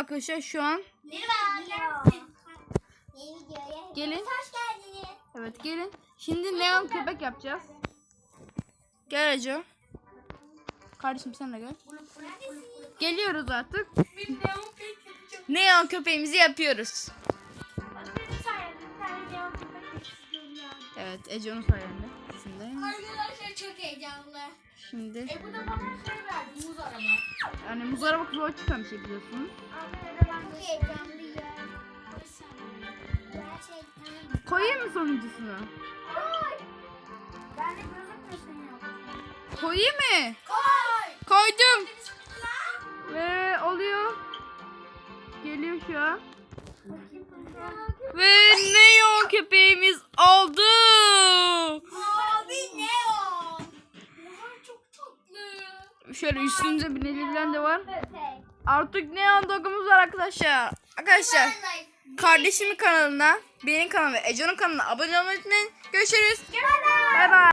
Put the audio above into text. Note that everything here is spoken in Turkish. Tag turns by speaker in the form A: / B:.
A: arkadaşlar şu an.
B: Merhaba. Yeni videoya.
A: Gelin.
B: Hoş geldiniz.
A: Evet gelin. Şimdi neon köpek yapacağız. Gel Ece. Kardeşim sen de gel. Geliyoruz artık. Neon köpeğimizi yapıyoruz. Evet Ece onun sayende. Şimdi,
B: Arkadaşlar çok heyecanlı.
A: şimdi
B: E bu da bana şey verdi muz araba.
A: Yani muz araba zor çıkan bir şey biliyorsunuz. Koyayım mı sonuncusunu?
B: Koy. Ben de.
A: Koyayım mı?
B: Koy.
A: Koydum. Ve oluyor. Geliyor şu an. Ve Şöyle üstünde bir nelilen de var. Artık neon dogumuz var arkadaşlar. Arkadaşlar kardeşimin kanalına, benim kanalıma ve Ece'nin kanalına abone olmayı unutmayın. Görüşürüz. Bay bay.